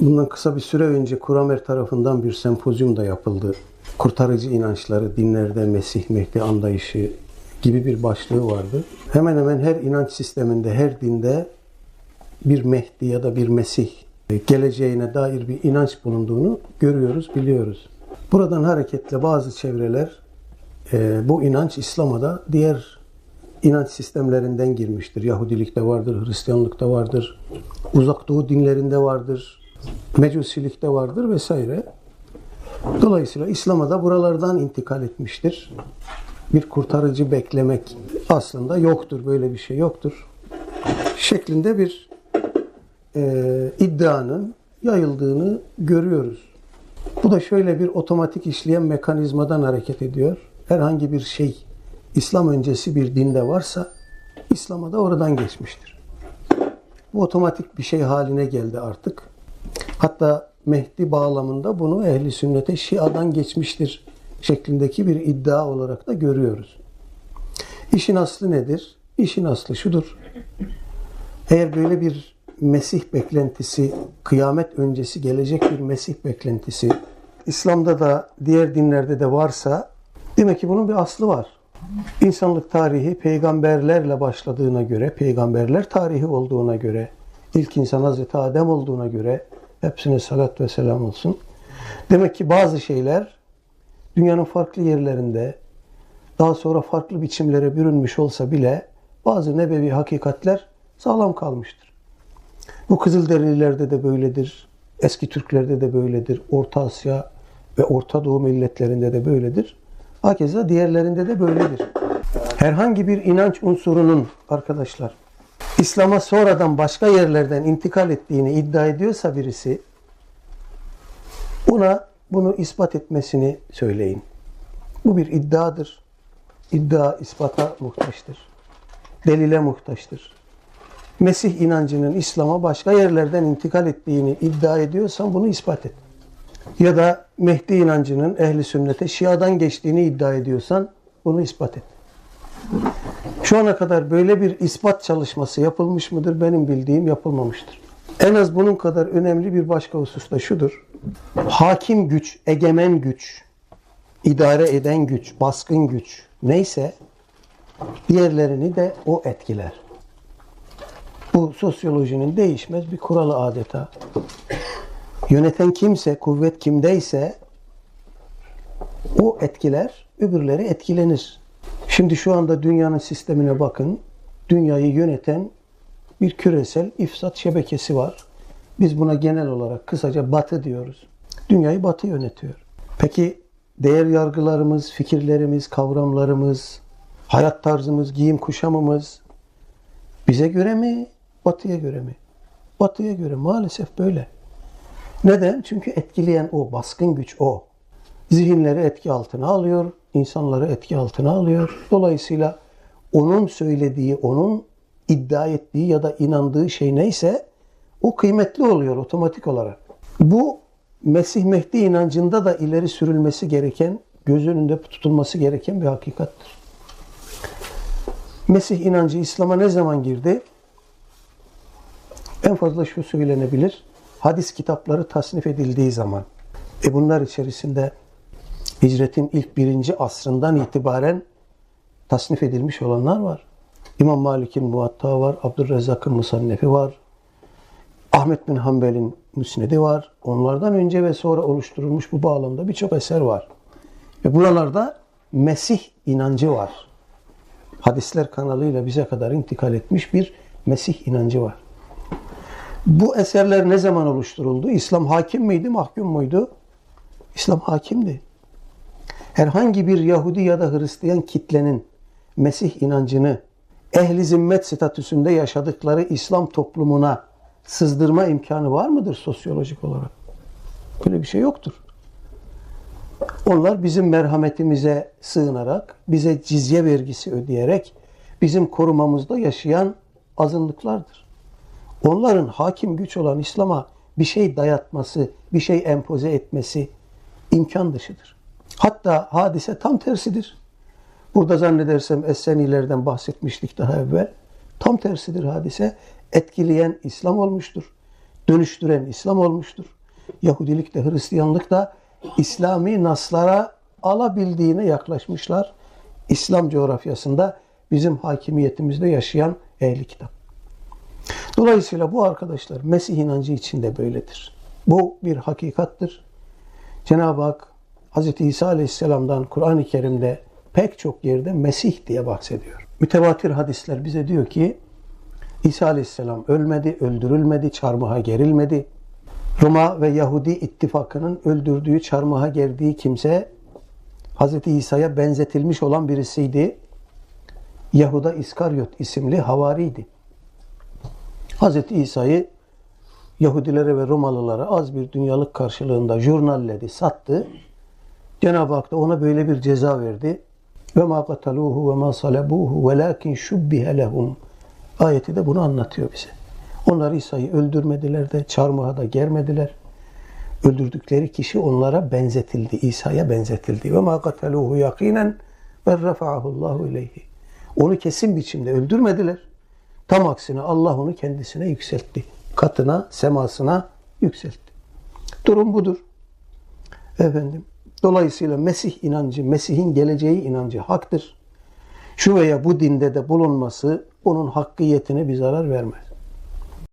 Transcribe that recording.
Bundan kısa bir süre önce Kuramer tarafından bir sempozyum da yapıldı. Kurtarıcı inançları, dinlerde Mesih, Mehdi anlayışı gibi bir başlığı vardı. Hemen hemen her inanç sisteminde, her dinde bir Mehdi ya da bir Mesih geleceğine dair bir inanç bulunduğunu görüyoruz, biliyoruz. Buradan hareketle bazı çevreler e, bu inanç İslam'a da diğer inanç sistemlerinden girmiştir. Yahudilikte vardır, Hristiyanlıkta vardır, Uzak Doğu dinlerinde vardır, Mecusilikte vardır vesaire. Dolayısıyla İslam'a da buralardan intikal etmiştir. Bir kurtarıcı beklemek aslında yoktur, böyle bir şey yoktur. Şeklinde bir e, iddianın yayıldığını görüyoruz. Bu da şöyle bir otomatik işleyen mekanizmadan hareket ediyor. Herhangi bir şey İslam öncesi bir dinde varsa İslam'a da oradan geçmiştir. Bu otomatik bir şey haline geldi artık. Hatta Mehdi bağlamında bunu ehli sünnete Şia'dan geçmiştir şeklindeki bir iddia olarak da görüyoruz. İşin aslı nedir? İşin aslı şudur. Eğer böyle bir Mesih beklentisi, kıyamet öncesi gelecek bir Mesih beklentisi İslam'da da diğer dinlerde de varsa demek ki bunun bir aslı var. İnsanlık tarihi peygamberlerle başladığına göre, peygamberler tarihi olduğuna göre, ilk insan Hazreti Adem olduğuna göre hepsine salat ve selam olsun. Demek ki bazı şeyler dünyanın farklı yerlerinde daha sonra farklı biçimlere bürünmüş olsa bile bazı nebevi hakikatler sağlam kalmıştır. Bu Kızılderililerde de böyledir. Eski Türklerde de böyledir. Orta Asya ve Orta Doğu milletlerinde de böyledir. Hakeza diğerlerinde de böyledir. Herhangi bir inanç unsurunun arkadaşlar İslam'a sonradan başka yerlerden intikal ettiğini iddia ediyorsa birisi buna bunu ispat etmesini söyleyin. Bu bir iddiadır. İddia ispata muhtaçtır. Delile muhtaçtır. Mesih inancının İslam'a başka yerlerden intikal ettiğini iddia ediyorsan bunu ispat et. Ya da Mehdi inancının ehli sünnete Şia'dan geçtiğini iddia ediyorsan bunu ispat et. Şu ana kadar böyle bir ispat çalışması yapılmış mıdır? Benim bildiğim yapılmamıştır. En az bunun kadar önemli bir başka husus da şudur. Hakim güç, egemen güç, idare eden güç, baskın güç neyse diğerlerini de o etkiler. Bu sosyolojinin değişmez bir kuralı adeta. Yöneten kimse, kuvvet kimdeyse o etkiler, öbürleri etkilenir. Şimdi şu anda dünyanın sistemine bakın. Dünyayı yöneten bir küresel ifsat şebekesi var. Biz buna genel olarak kısaca batı diyoruz. Dünyayı batı yönetiyor. Peki değer yargılarımız, fikirlerimiz, kavramlarımız, hayat tarzımız, giyim kuşamımız bize göre mi, batıya göre mi? Batıya göre maalesef böyle. Neden? Çünkü etkileyen o, baskın güç o. Zihinleri etki altına alıyor, insanları etki altına alıyor. Dolayısıyla onun söylediği, onun iddia ettiği ya da inandığı şey neyse o kıymetli oluyor otomatik olarak. Bu Mesih Mehdi inancında da ileri sürülmesi gereken, göz önünde tutulması gereken bir hakikattir. Mesih inancı İslam'a ne zaman girdi? En fazla şu söylenebilir. Hadis kitapları tasnif edildiği zaman. E bunlar içerisinde hicretin ilk birinci asrından itibaren tasnif edilmiş olanlar var. İmam Malik'in Muvatta var, Abdurrezzak'ın Musannefi var, Ahmet bin Hanbel'in Müsnedi var. Onlardan önce ve sonra oluşturulmuş bu bağlamda birçok eser var. Ve buralarda Mesih inancı var. Hadisler kanalıyla bize kadar intikal etmiş bir Mesih inancı var. Bu eserler ne zaman oluşturuldu? İslam hakim miydi, mahkum muydu? İslam hakimdi. Herhangi bir Yahudi ya da Hristiyan kitlenin Mesih inancını ehli zimmet statüsünde yaşadıkları İslam toplumuna sızdırma imkanı var mıdır sosyolojik olarak? Böyle bir şey yoktur. Onlar bizim merhametimize sığınarak, bize cizye vergisi ödeyerek bizim korumamızda yaşayan azınlıklardır. Onların hakim güç olan İslam'a bir şey dayatması, bir şey empoze etmesi imkan dışıdır. Hatta hadise tam tersidir. Burada zannedersem Essenilerden bahsetmiştik daha evvel. Tam tersidir hadise. Etkileyen İslam olmuştur. dönüştüren İslam olmuştur. Yahudilik de Hristiyanlık da İslami naslara alabildiğine yaklaşmışlar. İslam coğrafyasında bizim hakimiyetimizde yaşayan ehli kitap. Dolayısıyla bu arkadaşlar Mesih inancı içinde böyledir. Bu bir hakikattır. Cenab-ı Hak Hz. İsa Aleyhisselam'dan Kur'an-ı Kerim'de pek çok yerde Mesih diye bahsediyor. Mütevatir hadisler bize diyor ki İsa Aleyhisselam ölmedi, öldürülmedi, çarmıha gerilmedi. Roma ve Yahudi ittifakının öldürdüğü, çarmıha gerdiği kimse Hz. İsa'ya benzetilmiş olan birisiydi. Yahuda İskaryot isimli havariydi. Hz. İsa'yı Yahudilere ve Romalılara az bir dünyalık karşılığında jurnalledi, sattı. Cenab-ı Hak da ona böyle bir ceza verdi. Ve ma kataluhu ve ma salabuhu velakin şubbihe lehum. Ayeti de bunu anlatıyor bize. Onlar İsa'yı öldürmediler de çarmıha da germediler. Öldürdükleri kişi onlara benzetildi. İsa'ya benzetildi. Ve ma kataluhu yakinen ve rafa'ahu Allahu ileyhi. Onu kesin biçimde öldürmediler. Tam aksine Allah onu kendisine yükseltti. Katına, semasına yükseltti. Durum budur. Efendim. Dolayısıyla Mesih inancı, Mesih'in geleceği inancı haktır. Şu veya bu dinde de bulunması onun hakkiyetine bir zarar vermez.